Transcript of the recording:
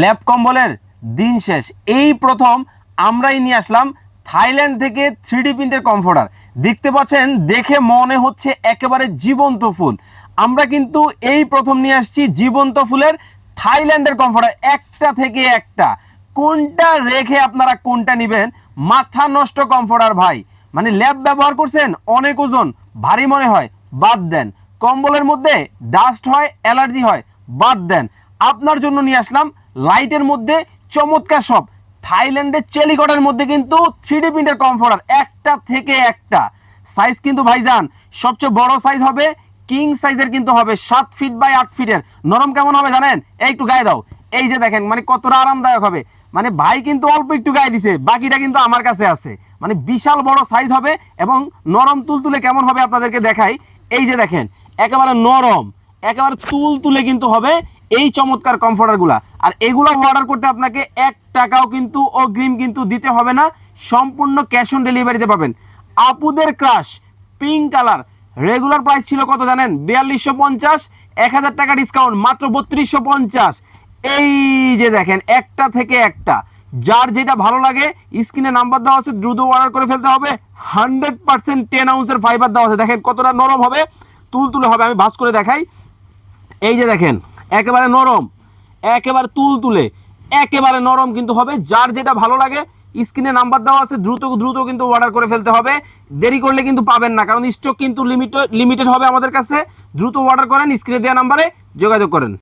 Lab কম্বলের দিন শেষ। এই প্রথম আমরাই নিয়ে আসলাম থাইল্যান্ড থেকে থ্রি প্রিন্টের কমফোর্টার। দেখতে পাচ্ছেন, দেখে মনে হচ্ছে একেবারে জীবন্ত ফুল। আমরা কিন্তু এই প্রথম নিয়ে আসছি জীবন্ত ফুলের থাইল্যান্ডের কমফোর্টার, একটা থেকে একটা। কোনটা রেখে আপনারা কোনটা নেবেন? মাথা নষ্ট কমফোর্টার ভাই। মানে ল্যাব ব্যবহার করছেন অনেক ওজন, ভারী মনে হয়, বাদ দেন। কম্বলের মধ্যে ডাস্ট হয় অ্যালার্জি হয়, বাদ দেন। আপনার জন্য নিয়ে আসলাম লাইটের মধ্যে চমৎকার সব। থাইল্যান্ডের চেলিকটের মধ্যে কিন্তু থ্রি প্রিন্টের কমফোর্টার একটা থেকে একটা। সাইজ কিন্তু ভাইজান, সবচেয়ে বড় সাইজ হবে কিং সাইজের কিন্তু হবে সাত ফিট বাই আট ফিটের নরম কেমন হবে জানেন? এই একটু গায়ে দাও। এই যে দেখেন মানে কতটা আরামদায়ক হবে। মানে ভাই কিন্তু অল্প একটু গায়ে দিছে, বাকিটা কিন্তু আমার কাছে আছে। মানে বিশাল বড় সাইজ হবে এবং নরম তুলতুলে কেমন হবে আপনাদেরকে দেখাই। এই যে দেখেন, একেবারে নরম, একেবারে তুল তুলে কিন্তু হবে। এই চমৎকার কমফোর্টারগুলা আর এগুলো অর্ডার করতে আপনাকে এক টাকাও কিন্তু অগ্রিম কিন্তু দিতে হবে না, সম্পূর্ণ ক্যাশ অন ডেলিভারিতে পাবেন। আপুদের crush pink colour regular price ছিল কত জানেন? বিয়াল্লিশশো পঞ্চাশ, এক হাজার টাকা ডিসকাউন্ট মাত্র বত্রিশশো পঞ্চাশ। এই যে দেখেন, একটা থেকে একটা। যার যেটা ভালো লাগে স্ক্রিনে নাম্বার দেওয়া আছে, দ্রুত অর্ডার করে ফেলতে হবে। হান্ড্রেড পার্সেন্ট টেন আউন্সের ফাইবার দেওয়া আছে। দেখেন কতটা নরম হবে তুল তুলে হবে, আমি ভাস করে দেখাই। এই যে দেখেন একেবারে নরম, একেবারে তুল তুলে একেবারে নরম কিন্তু হবে। যার যেটা ভালো লাগে, স্ক্রিনে নাম্বার দেওয়া আছে, দ্রুত দ্রুত কিন্তু অর্ডার করে ফেলতে হবে। দেরি করলে কিন্তু পাবেন না, কারণ স্টক কিন্তু লিমিটেড লিমিটেড হবে আমাদের কাছে। দ্রুত অর্ডার করেন স্ক্রিনে দেওয়া নাম্বারে যোগাযোগ করেন।